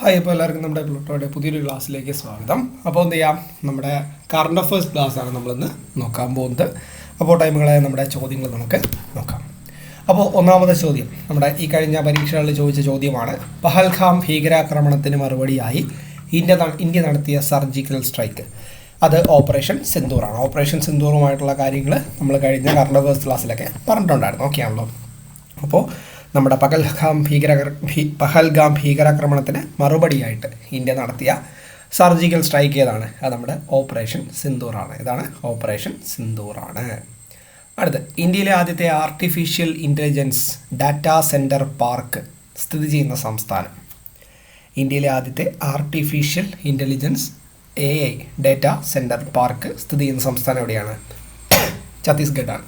Hi അപ്പോൾ എല്ലാവർക്കും നമ്മുടെ പ്ലൂട്ടോയുടെ പുതിയൊരു ക്ലാസ്സിലേക്ക് സ്വാഗതം. അപ്പോൾ എന്ത് ചെയ്യാം? നമ്മുടെ കറണ്ട് അഫേഴ്സ് ക്ലാസ്സാണ് നമ്മളിന്ന് നോക്കാൻ പോകുന്നത്. അപ്പോൾ ടൈമുകളായ നമ്മുടെ ചോദ്യങ്ങൾ നമുക്ക് നോക്കാം. അപ്പോൾ ഒന്നാമത്തെ ചോദ്യം നമ്മുടെ ഈ കഴിഞ്ഞ പരീക്ഷകളിൽ ചോദിച്ച ചോദ്യമാണ് പഹൽഖാം ഭീകരാക്രമണത്തിന് മറുപടിയായി ഇന്ത്യ ഇന്ത്യ നടത്തിയ സർജിക്കൽ സ്ട്രൈക്ക്. അത് ഓപ്പറേഷൻ സിന്ദൂറാണ് ഓപ്പറേഷൻ സിന്ദൂറുമായിട്ടുള്ള കാര്യങ്ങൾ നമ്മൾ കഴിഞ്ഞ കറണ്ട് അഫേഴ്സ് ക്ലാസ്സിലൊക്കെ പറഞ്ഞിട്ടുണ്ടായിരുന്നു. ഓക്കെ ആണല്ലോ അപ്പോൾ നമ്മുടെ പകൽഗാം ഭീകര പഹൽഗാം ഭീകരാക്രമണത്തിന് മറുപടിയായിട്ട് ഇന്ത്യ നടത്തിയ സർജിക്കൽ സ്ട്രൈക്ക് ഏതാണ്? അത് നമ്മുടെ ഓപ്പറേഷൻ സിന്ദൂറാണ്. ഇതാണ് ഓപ്പറേഷൻ സിന്ദൂറാണ്. അടുത്ത് ഇന്ത്യയിലെ ആദ്യത്തെ artificial intelligence data centre park സ്ഥിതി ചെയ്യുന്ന സംസ്ഥാനം. ഇന്ത്യയിലെ ആദ്യത്തെ artificial intelligence A I data centre park സ്ഥിതി ചെയ്യുന്ന സംസ്ഥാനം എവിടെയാണ്? ഛത്തീസ്ഗഡാണ്.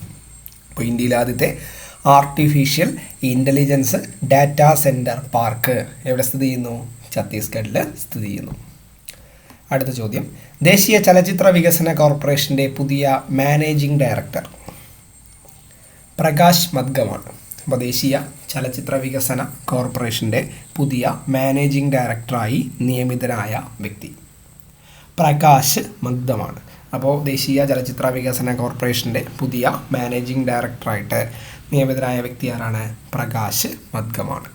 അപ്പോൾ ഇന്ത്യയിലെ ആദ്യത്തെ artificial intelligence data centre park എവിടെ സ്ഥിതി ചെയ്യുന്നു? ഛത്തീസ്ഗഡിൽ സ്ഥിതി ചെയ്യുന്നു. അടുത്ത ചോദ്യം. ദേശീയ ചലച്ചിത്ര വികസന കോർപ്പറേഷന്റെ പുതിയ മാനേജിംഗ് ഡയറക്ടർ. പ്രകാശ് മദ്ഗമാണ് അപ്പോൾ ദേശീയ ചലച്ചിത്ര വികസന കോർപ്പറേഷന്റെ പുതിയ മാനേജിംഗ് ഡയറക്ടറായി നിയമിതനായ വ്യക്തി. പ്രകാശ് മദ്ഗമാണ് അപ്പോൾ ദേശീയ ചലച്ചിത്ര വികസന കോർപ്പറേഷന്റെ പുതിയ മാനേജിംഗ് ഡയറക്ടറായിട്ട് നിയമിതനായ വ്യക്തി ആരാണ് പ്രകാശ് മദ്ഗമാണ്.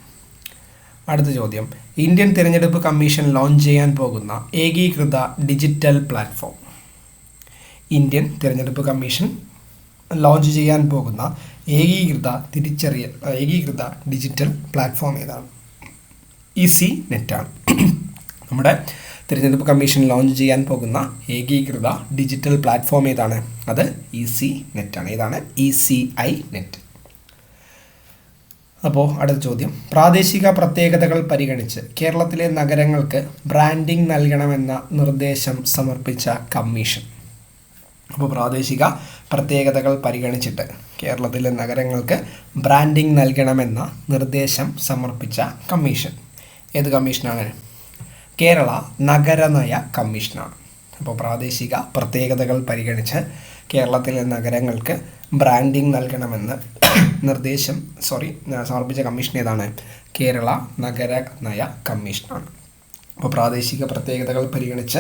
അടുത്ത ചോദ്യം. ഇന്ത്യൻ തിരഞ്ഞെടുപ്പ് കമ്മീഷൻ ലോഞ്ച് ചെയ്യാൻ പോകുന്ന ഏകീകൃത ഡിജിറ്റൽ പ്ലാറ്റ്ഫോം. ഇന്ത്യൻ തിരഞ്ഞെടുപ്പ് കമ്മീഷൻ ലോഞ്ച് ചെയ്യാൻ പോകുന്ന ഏകീകൃത തിരിച്ചറിയൽ ഏകീകൃത ഡിജിറ്റൽ പ്ലാറ്റ്ഫോം ഏതാണ്? ഇസി നെറ്റാണ് നമ്മുടെ തിരഞ്ഞെടുപ്പ് കമ്മീഷൻ ലോഞ്ച് ചെയ്യാൻ പോകുന്ന ഏകീകൃത ഡിജിറ്റൽ പ്ലാറ്റ്ഫോം ഏതാണ്? അത് ഇ സി നെറ്റാണ് ഏതാണ്? E C I net. അപ്പോൾ അടുത്ത ചോദ്യം. പ്രാദേശിക പ്രത്യേകതകൾ പരിഗണിച്ച് കേരളത്തിലെ നഗരങ്ങൾക്ക് ബ്രാൻഡിംഗ് നൽകണമെന്ന നിർദ്ദേശം സമർപ്പിച്ച കമ്മീഷൻ. അപ്പോൾ പ്രാദേശിക പ്രത്യേകതകൾ പരിഗണിച്ചിട്ട് കേരളത്തിലെ നഗരങ്ങൾക്ക് ബ്രാൻഡിംഗ് നൽകണമെന്ന നിർദ്ദേശം സമർപ്പിച്ച കമ്മീഷൻ. ഏത് കമ്മീഷനാണ്? കേരള നഗരനയ കമ്മീഷനാണ്. അപ്പോൾ പ്രാദേശിക പ്രത്യേകതകൾ പരിഗണിച്ച് കേരളത്തിലെ നഗരങ്ങൾക്ക് ബ്രാൻഡിംഗ് നൽകണമെന്ന് നിർദ്ദേശം സോറി സമർപ്പിച്ച കമ്മീഷൻ ഏതാണ്? കേരള നഗര നയ കമ്മീഷനാണ് അപ്പോൾ പ്രാദേശിക പ്രത്യേകതകൾ പരിഗണിച്ച്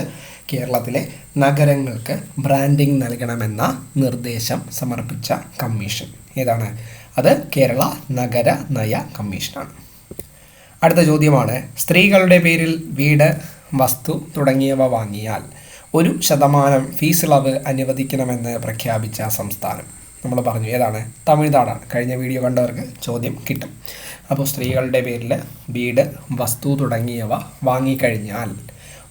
കേരളത്തിലെ നഗരങ്ങൾക്ക് ബ്രാൻഡിംഗ് നൽകണമെന്ന നിർദ്ദേശം സമർപ്പിച്ച കമ്മീഷൻ ഏതാണ്? അത് കേരള നഗര നയ കമ്മീഷനാണ് അടുത്ത ചോദ്യമാണ് സ്ത്രീകളുടെ പേരിൽ വീട് വസ്തു തുടങ്ങിയവ വാങ്ങിയാൽ ഒരു ശതമാനം ഫീസ് ഇളവ് അനുവദിക്കണമെന്ന് പ്രഖ്യാപിച്ച സംസ്ഥാനം. നമ്മൾ പറഞ്ഞു ഏതാണ്? തമിഴ്നാടാണ്. കഴിഞ്ഞ വീഡിയോ കണ്ടവർക്ക് ചോദ്യം കിട്ടും. അപ്പോൾ സ്ത്രീകളുടെ പേരിൽ വീട് വസ്തു തുടങ്ങിയവ വാങ്ങിക്കഴിഞ്ഞാൽ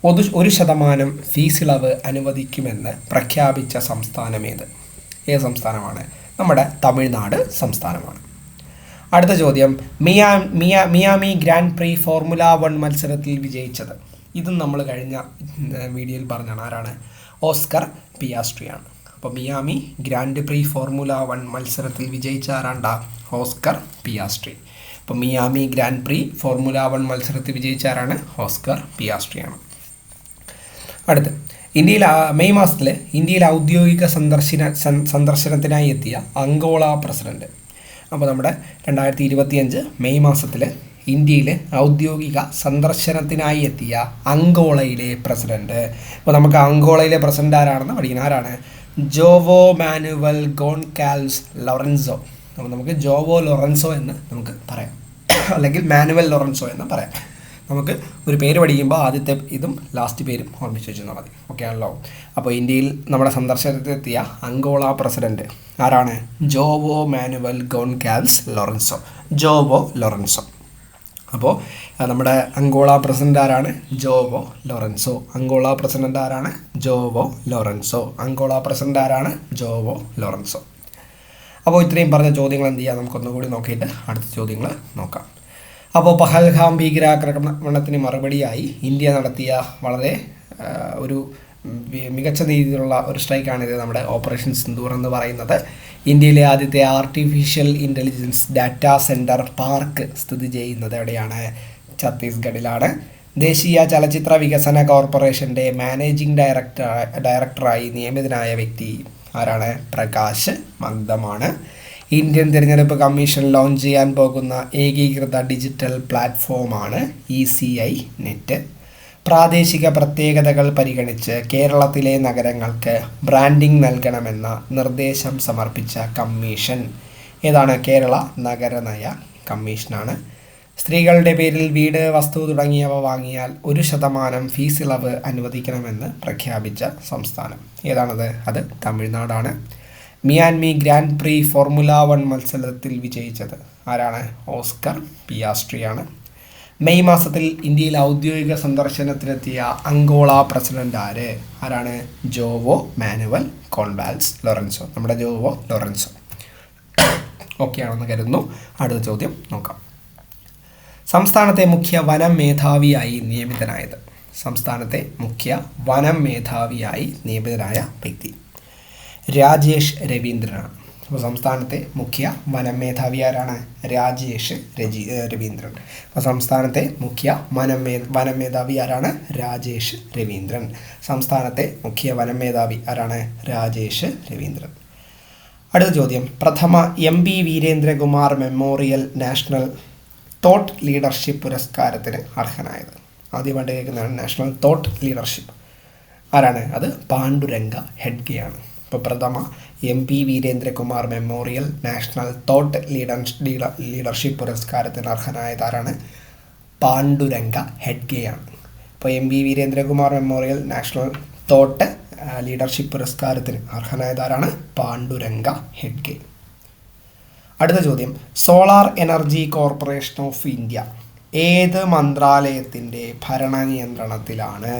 ഒരു ഒരു ശതമാനം ഫീസ് ഇളവ് അനുവദിക്കുമെന്ന് പ്രഖ്യാപിച്ച സംസ്ഥാനം ഏത്? ഏത് സംസ്ഥാനമാണ്. നമ്മുടെ തമിഴ്നാട് സംസ്ഥാനമാണ്. അടുത്ത ചോദ്യം. മിയാ മിയാ Miami grand prix formula one മത്സരത്തിൽ വിജയിച്ചത്. ഇതും നമ്മൾ കഴിഞ്ഞ വീഡിയോയിൽ പറഞ്ഞാണ് ആരാണ്? ഓസ്കർ പിയാസ്ട്രിയാണ്. അപ്പോൾ Miami grand prix formula one മത്സരത്തിൽ വിജയിച്ച ആരാണ്ട? Oscar Piastri. അപ്പോൾ Miami grand prix formula one മത്സരത്തിൽ വിജയിച്ച ആരാണ്? ഓസ്കർ പിയാസ്ട്രിയാണ്. അടുത്ത് ഇന്ത്യയിൽ മെയ് മാസത്തിൽ ഇന്ത്യയിൽ ഔദ്യോഗിക സന്ദർശന സന്ദർശനത്തിനായി എത്തിയ അങ്കോള പ്രസിഡന്റ്. അപ്പോൾ നമ്മുടെ രണ്ടായിരത്തി ഇരുപത്തിയഞ്ച് മെയ് മാസത്തിൽ ഇന്ത്യയിൽ ഔദ്യോഗിക സന്ദർശനത്തിനായി എത്തിയ അങ്കോളയിലെ പ്രസിഡന്റ്. അപ്പോൾ നമുക്ക് അങ്കോളയിലെ പ്രസിഡന്റ് ആരാണെന്ന് പഠിക്കണം. ആരാണ്? Joao Manuel Goncalves Lourenco. അപ്പോൾ നമുക്ക് ജോവോ ലോറൻസോ എന്ന് നമുക്ക് പറയാം. അല്ലെങ്കിൽ മാനുവൽ ലോറൻസോ എന്ന് പറയാം. നമുക്ക് ഒരു പേര് പഠിക്കുമ്പോൾ ആദ്യത്തെ ഇതും ലാസ്റ്റ് പേരും ഓർമ്മിച്ച് വെച്ചാൽ മതി. ഓക്കെ ആണല്ലോ? അപ്പോൾ ഇന്ത്യയിൽ നമ്മുടെ സന്ദർശനത്തിലെത്തിയ അങ്കോള പ്രസിഡന്റ് ആരാണ്? Joao Manuel Goncalves Lourenco. Joao Lourenco. അപ്പോൾ നമ്മുടെ അങ്കോള പ്രസിഡന്റ് ആരാണ്? Joao Lourenco. അങ്കോള പ്രസിഡന്റ് ആരാണ്? Joao Lourenco. അങ്കോള പ്രസിഡന്റ് ആരാണ്? Joao Lourenco. അപ്പോൾ ഇത്രയും പറഞ്ഞ ചോദ്യങ്ങൾ എന്ത് ചെയ്യാം? നമുക്കൊന്നുകൂടി നോക്കിയിട്ട് അടുത്ത ചോദ്യങ്ങൾ നോക്കാം. അപ്പോൾ പഹൽഗാം ഭീകരാക്രമണത്തിന് മറുപടിയായി ഇന്ത്യ നടത്തിയ വളരെ ഒരു മികച്ച രീതിയിലുള്ള ഒരു സ്ട്രൈക്കാണിത് നമ്മുടെ ഓപ്പറേഷൻ സിന്ദൂർ എന്ന് പറയുന്നത്. ഇന്ത്യയിലെ ആദ്യത്തെ artificial intelligence data centre park സ്ഥിതി ചെയ്യുന്നത് എവിടെയാണ്? ഛത്തീസ്ഗഡിലാണ്. ദേശീയ ചലച്ചിത്ര വികസന കോർപ്പറേഷന്റെ മാനേജിംഗ് ഡയറക്ടർ ഡയറക്ടറായി നിയമിതനായ വ്യക്തി ആരാണ്? പ്രകാശ് മന്ദമാണ്. ഇന്ത്യൻ തിരഞ്ഞെടുപ്പ് കമ്മീഷൻ ലോഞ്ച് ചെയ്യാൻ പോകുന്ന ഏകീകൃത ഡിജിറ്റൽ പ്ലാറ്റ്ഫോമാണ് ഇ സി ഐ നെറ്റ് പ്രാദേശിക പ്രത്യേകതകൾ പരിഗണിച്ച് കേരളത്തിലെ നഗരങ്ങൾക്ക് ബ്രാൻഡിംഗ് നൽകണമെന്ന നിർദ്ദേശം സമർപ്പിച്ച കമ്മീഷൻ. ഏതാണ്? കേരള നഗരനയ കമ്മീഷനാണ്. സ്ത്രീകളുടെ പേരിൽ വീട് വസ്തു തുടങ്ങിയവ വാങ്ങിയാൽ ഒരു ശതമാനം ഫീസ് ഇളവ് അനുവദിക്കണമെന്ന് പ്രഖ്യാപിച്ച സംസ്ഥാനം. ഏതാണത്? അത് തമിഴ്നാടാണ്. Miami grand prix formula one മത്സരത്തിൽ വിജയിച്ചത് ആരാണ്? ഓസ്കർ പിയാസ്ട്രിയാണ്. മെയ് മാസത്തിൽ ഇന്ത്യയിൽ ഔദ്യോഗിക സന്ദർശനത്തിനെത്തിയ അങ്കോള പ്രസിഡന്റ് ആര്? ആരാണ്? Joao Manuel Goncalves Lourenco. നമ്മുടെ ജോവോ ലോറൻസോ. ഓക്കെ ഓക്കെയാണെന്ന് കരുതുന്നു. അടുത്ത ചോദ്യം നോക്കാം. സംസ്ഥാനത്തെ മുഖ്യ വനം മേധാവിയായി നിയമിതനായത്. സംസ്ഥാനത്തെ മുഖ്യ വനം മേധാവിയായി നിയമിതനായ വ്യക്തി രാജേഷ് രവീന്ദ്രനാണ്. അപ്പോൾ സംസ്ഥാനത്തെ മുഖ്യ വനം മേധാവി ആരാണ് രാജേഷ് രജി രവീന്ദ്രൻ. അപ്പോൾ സംസ്ഥാനത്തെ മുഖ്യ വനം മേ വനം മേധാവി ആരാണ് രാജേഷ് രവീന്ദ്രൻ. സംസ്ഥാനത്തെ മുഖ്യ വനം മേധാവി ആരാണ്? രാജേഷ് രവീന്ദ്രൻ. അടുത്ത ചോദ്യം. പ്രഥമ M P Veerendrakumar memorial national thought leadership പുരസ്കാരത്തിന് അർഹനായത്. ആദ്യമായിട്ട് കേൾക്കുന്നതാണ്. National thought leadership. ആരാണ്? അത് പാണ്ഡുരംഗ ഹെഡ്ഗെയാണ്. ഇപ്പോൾ പ്രഥമ M P Veerendrakumar memorial national thought leader leader leadership പുരസ്കാരത്തിന് അർഹനായതാരാണ്? പാണ്ഡുരംഗ ഹെഡ്ഗെയാണ്. ഇപ്പോൾ M P Veerendrakumar memorial national thought leadership പുരസ്കാരത്തിന് അർഹനായതാരാണ്? പാണ്ഡുരംഗ ഹെഡ്ഗെ. അടുത്ത ചോദ്യം. Solar energy corporation of India ഏത് മന്ത്രാലയത്തിന്റെ ഭരണ നിയന്ത്രണത്തിലാണ്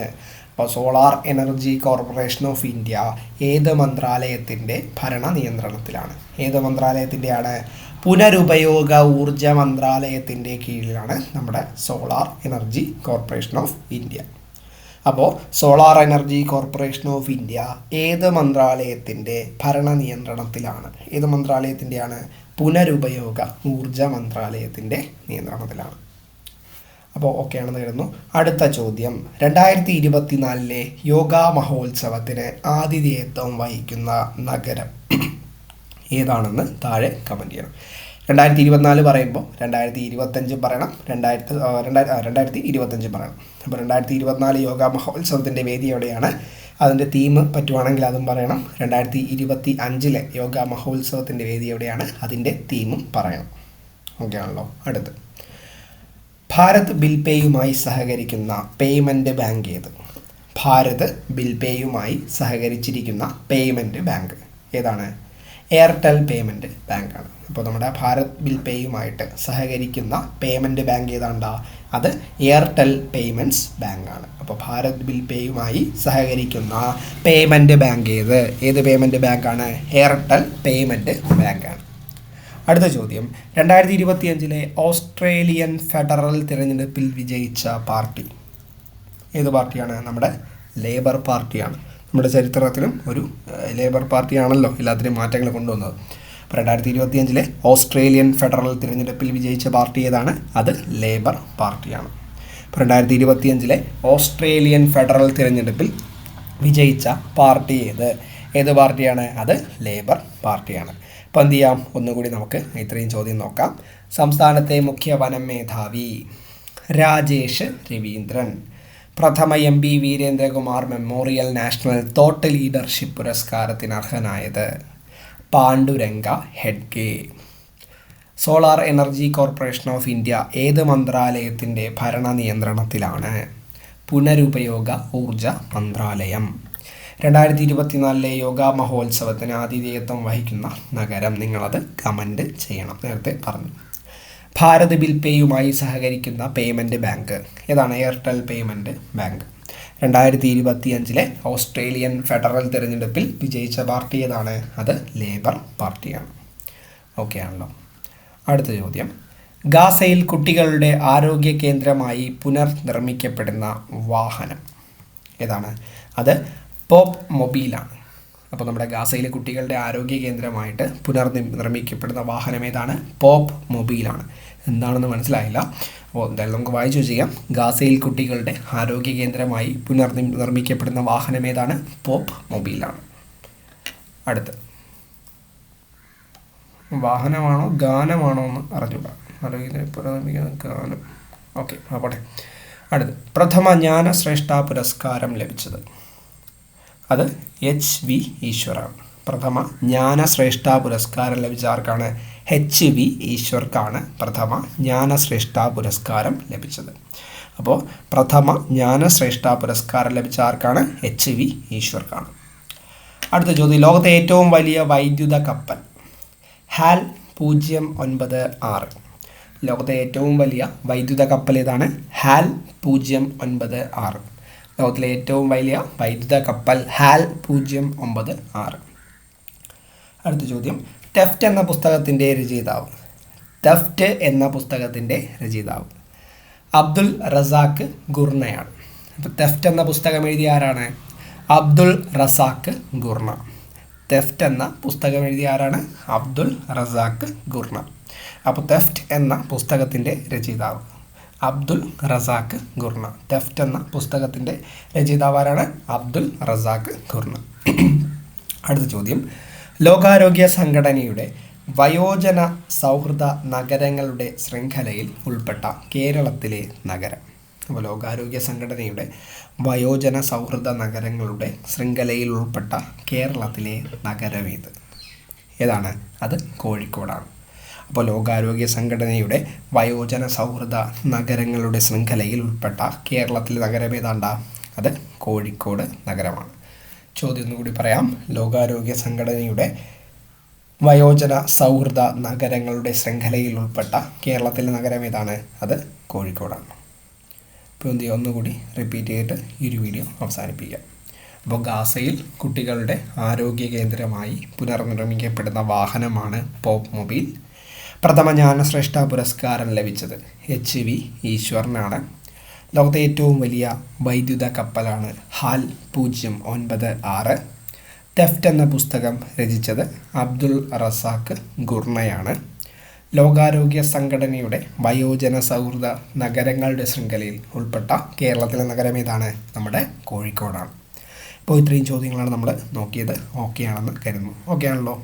അപ്പോൾ solar energy corporation of India ഏത് മന്ത്രാലയത്തിന്റെ ഭരണ നിയന്ത്രണത്തിലാണ്? ഏത് മന്ത്രാലയത്തിന്റെയാണ് പുനരുപയോഗ ഊർജ മന്ത്രാലയത്തിന്റെ കീഴിലാണ് നമ്മുടെ solar energy corporation of India അപ്പോൾ solar energy corporation of India ഏത് മന്ത്രാലയത്തിന്റെ ഭരണ നിയന്ത്രണത്തിലാണ്? ഏത് മന്ത്രാലയത്തിന്റെയാണ് പുനരുപയോഗ ഊർജ മന്ത്രാലയത്തിന്റെ നിയന്ത്രണത്തിലാണ്. അപ്പോൾ ഓക്കെ ആണെന്ന് കരുതുന്നു അടുത്ത ചോദ്യം. രണ്ടായിരത്തി ഇരുപത്തിനാലിലെ യോഗ മഹോത്സവത്തിന് ആതിഥേയത്വം വഹിക്കുന്ന നഗരം ഏതാണെന്ന് താഴെ കമന്റ് ചെയ്യണം. രണ്ടായിരത്തി ഇരുപത്തിനാല് പറയുമ്പോൾ രണ്ടായിരത്തി ഇരുപത്തഞ്ച് പറയണം. രണ്ടായിരത്തി രണ്ടായിരത്തി രണ്ടായിരത്തി ഇരുപത്തഞ്ച് പറയണം. അപ്പോൾ രണ്ടായിരത്തി ഇരുപത്തിനാല് യോഗ മഹോത്സവത്തിന്റെ വേദി എവിടെയാണ്? അതിന്റെ തീം പറ്റുവാണെങ്കിൽ അതും പറയണം. രണ്ടായിരത്തി ഇരുപത്തി അഞ്ചിലെ യോഗ മഹോത്സവത്തിന്റെ വേദി എവിടെയാണ്? അതിന്റെ തീമും പറയണം. ഓക്കെ ആണല്ലോ അടുത്ത്. ഭാരത് ബിൽ പേയുമായി സഹകരിക്കുന്ന പേയ്മെന്റ് ബാങ്ക് ഏത്? ഭാരത് ബിൽ പേയുമായി സഹകരിച്ചിരിക്കുന്ന പേയ്മെന്റ് ബാങ്ക് ഏതാണ്? എയർടെൽ പേയ്മെന്റ് ബാങ്കാണ് അപ്പോൾ നമ്മുടെ ഭാരത് ബിൽ പേയുമായിട്ട് സഹകരിക്കുന്ന പേയ്മെന്റ് ബാങ്ക് ഏതാണ്ടാ? അത് എയർടെൽ പേയ്മെന്റ്സ് ബാങ്കാണ് അപ്പോൾ ഭാരത് ബിൽ പേയുമായി സഹകരിക്കുന്ന പേയ്മെന്റ് ബാങ്ക് ഏത്? ഏത് പേയ്മെന്റ് ബാങ്കാണ് എയർടെൽ പേയ്മെന്റ് ബാങ്കാണ് അടുത്ത ചോദ്യം. രണ്ടായിരത്തി ഇരുപത്തിയഞ്ചിലെ ഓസ്ട്രേലിയൻ ഫെഡറൽ തിരഞ്ഞെടുപ്പിൽ വിജയിച്ച പാർട്ടി. ഏത് പാർട്ടിയാണ്? നമ്മുടെ ലേബർ പാർട്ടിയാണ്. നമ്മുടെ ചരിത്രത്തിലും ഒരു ലേബർ പാർട്ടിയാണല്ലോ എല്ലാത്തിനും മാറ്റങ്ങൾ കൊണ്ടുവന്നത്. അപ്പോൾ രണ്ടായിരത്തി ഇരുപത്തിയഞ്ചിലെ ഓസ്ട്രേലിയൻ ഫെഡറൽ തിരഞ്ഞെടുപ്പിൽ വിജയിച്ച പാർട്ടി ഏതാണ്? അത് ലേബർ പാർട്ടിയാണ്. അപ്പോൾ രണ്ടായിരത്തി ഇരുപത്തിയഞ്ചിലെ ഓസ്ട്രേലിയൻ ഫെഡറൽ തിരഞ്ഞെടുപ്പിൽ വിജയിച്ച പാർട്ടി ഏത്? ഏത് പാർട്ടിയാണ്? അത് ലേബർ പാർട്ടിയാണ്. അപ്പോൾ എന്ത് ചെയ്യാം. ഒന്നുകൂടി നമുക്ക് ഇത്രയും ചോദ്യം നോക്കാം. സംസ്ഥാനത്തെ മുഖ്യ വനം മേധാവി രാജേഷ് രവീന്ദ്രൻ. പ്രഥമ M P Veerendrakumar memorial national thought leadership പുരസ്കാരത്തിന് അർഹനായത് Panduranga ഹെഡ്ഗെ. Solar energy corporation of India ഏത് മന്ത്രാലയത്തിന്റെ ഭരണ നിയന്ത്രണത്തിലാണ് പുനരുപയോഗ ഊർജ മന്ത്രാലയം. രണ്ടായിരത്തി ഇരുപത്തിനാലിലെ യോഗ മഹോത്സവത്തിന് ആതിഥേയത്വം വഹിക്കുന്ന നഗരം നിങ്ങളത് കമന്റ് ചെയ്യണം. നേരത്തെ പറഞ്ഞു. ഭാരത് ബിൽ പേയുമായി സഹകരിക്കുന്ന പേയ്മെന്റ് ബാങ്ക്. ഏതാണ്? Airtel payment bank. രണ്ടായിരത്തി ഇരുപത്തി അഞ്ചിലെ ഓസ്ട്രേലിയൻ ഫെഡറൽ തിരഞ്ഞെടുപ്പിൽ വിജയിച്ച പാർട്ടി ഏതാണ്? അത് ലേബർ പാർട്ടിയാണ്. ഓക്കെ ആണല്ലോ. അടുത്ത ചോദ്യം. ഗാസയിൽ കുട്ടികളുടെ ആരോഗ്യ കേന്ദ്രമായി പുനർനിർമ്മിക്കപ്പെടുന്ന വാഹനം. ഏതാണ്? അത് പോപ്പ് മൊബീലാണ് അപ്പോൾ നമ്മുടെ ഗാസയിലെ കുട്ടികളുടെ ആരോഗ്യ കേന്ദ്രമായിട്ട് പുനർനിർമ്മിക്കപ്പെടുന്ന വാഹനം ഏതാണ്? പോപ്പ് മൊബീലാണ് എന്താണെന്ന് മനസ്സിലായില്ല. അപ്പോൾ എന്തായാലും നമുക്ക് വായിച്ചു ചെയ്യാം. ഗാസയിൽ കുട്ടികളുടെ ആരോഗ്യ കേന്ദ്രമായി പുനർനിർമ്മിക്കപ്പെടുന്ന വാഹനം ഏതാണ്? പോപ്പ് മൊബീലാണ് അടുത്ത്. വാഹനമാണോ ഗാനമാണോ എന്ന് അറിഞ്ഞൂടാ ആരോഗ്യ പുനർനിർമ്മിക്കുന്ന ഗാനം. ഓക്കെ ആവട്ടെ അടുത്ത്. പ്രഥമ ജ്ഞാനശ്രേഷ്ഠ പുരസ്കാരം ലഭിച്ചത്. അത് എച്ച് വി ഈശ്വറാണ്. പ്രഥമ ജ്ഞാനശ്രേഷ്ഠ പുരസ്കാരം ലഭിച്ച ആർക്കാണ്? എച്ച് വി ഈശ്വർക്കാണ് പ്രഥമ ജ്ഞാനശ്രേഷ്ഠ പുരസ്കാരം ലഭിച്ചത്. അപ്പോൾ പ്രഥമ ജ്ഞാനശ്രേഷ്ഠ പുരസ്കാരം ലഭിച്ച ആർക്കാണ്? എച്ച് വി ഈശ്വർക്കാണ്. അടുത്ത ചോദ്യം. ലോകത്തെ ഏറ്റവും വലിയ വൈദ്യുത കപ്പൽ. ഹാൽ പൂജ്യം ഒൻപത് ആറ്. ലോകത്തെ ഏറ്റവും വലിയ വൈദ്യുത കപ്പൽ ഏതാണ്? ഹാൽ പൂജ്യം ഒൻപത് ആറ്. ലോകത്തിലെ ഏറ്റവും വലിയ വൈദ്യുത കപ്പൽ ഹാൽ പൂജ്യം ഒമ്പത് ആറ്. അടുത്ത ചോദ്യം. ടെഫ്റ്റ് എന്ന പുസ്തകത്തിന്റെ രചയിതാവ്. ടെഫ്റ്റ് എന്ന പുസ്തകത്തിന്റെ രചയിതാവ്. അബ്ദുൽ റസാഖ് ഗുർണയാണ്. അപ്പോൾ തെഫ്റ്റ് എന്ന പുസ്തകം എഴുതിയ ആരാണ്? Abdulrazak Gurnah. തെഫ്റ്റ് എന്ന പുസ്തകം എഴുതിയ ആരാണ്? Abdulrazak Gurnah. അപ്പോൾ തെഫ്റ്റ് എന്ന പുസ്തകത്തിന്റെ രചയിതാവ്. അബ്ദുൽ റസാഖ് ഖുർണ തെഫ്റ്റ് എന്ന പുസ്തകത്തിന്റെ രചയിതാവാരാണ് അബ്ദുൽ റസാഖ് ഖുർണ അടുത്ത ചോദ്യം. ലോകാരോഗ്യ സംഘടനയുടെ വയോജന സൗഹൃദ നഗരങ്ങളുടെ ശൃംഖലയിൽ ഉൾപ്പെട്ട കേരളത്തിലെ നഗരം. അപ്പോൾ ലോകാരോഗ്യ സംഘടനയുടെ വയോജന സൗഹൃദ നഗരങ്ങളുടെ ശൃംഖലയിൽ ഉൾപ്പെട്ട കേരളത്തിലെ നഗരമേത്? ഏതാണ്? അത് കോഴിക്കോടാണ്. അപ്പോൾ ലോകാരോഗ്യ സംഘടനയുടെ വയോജന സൗഹൃദ നഗരങ്ങളുടെ ശൃംഖലയിൽ ഉൾപ്പെട്ട കേരളത്തിലെ നഗരം ഏതാണ്ട അത് കോഴിക്കോട് നഗരമാണ്. ചോദ്യം ഒന്നുകൂടി പറയാം. ലോകാരോഗ്യ സംഘടനയുടെ വയോജന സൗഹൃദ നഗരങ്ങളുടെ ശൃംഖലയിൽ ഉൾപ്പെട്ട കേരളത്തിലെ നഗരം ഏതാണ് അത് കോഴിക്കോടാണ്. ഇപ്പോൾ എന്ത് ഒന്നുകൂടി റിപ്പീറ്റ് ചെയ്തിട്ട് ഈ ഒരു വീഡിയോ അവസാനിപ്പിക്കാം. അപ്പോൾ ഗാസയിൽ കുട്ടികളുടെ ആരോഗ്യ കേന്ദ്രമായി പുനർനിർമ്മിക്കപ്പെടുന്ന വാഹനമാണ് പോപ്പ് മൊബൈൽ പ്രഥമ ജ്ഞാനശ്രേഷ്ഠ പുരസ്കാരം ലഭിച്ചത് എച്ച് വി ഈശ്വറിനാണ് ലോകത്തെ ഏറ്റവും വലിയ വൈദ്യുത കപ്പലാണ് ഹാൽ പൂജ്യം ഒൻപത് ആറ്. തെഫ്റ്റ് എന്ന പുസ്തകം രചിച്ചത് അബ്ദുൾ റസാഖ് ഗുർണയാണ്. ലോകാരോഗ്യ സംഘടനയുടെ വയോജന സൗഹൃദ നഗരങ്ങളുടെ ശൃംഖലയിൽ ഉൾപ്പെട്ട കേരളത്തിലെ നഗരം ഏതാണ്? നമ്മുടെ കോഴിക്കോടാണ്. ഇപ്പോൾ ഇത്രയും ചോദ്യങ്ങളാണ് നമ്മൾ നോക്കിയത്. ഓക്കെ ആണെന്ന് കരുതുന്നു. ഓക്കെ ആണല്ലോ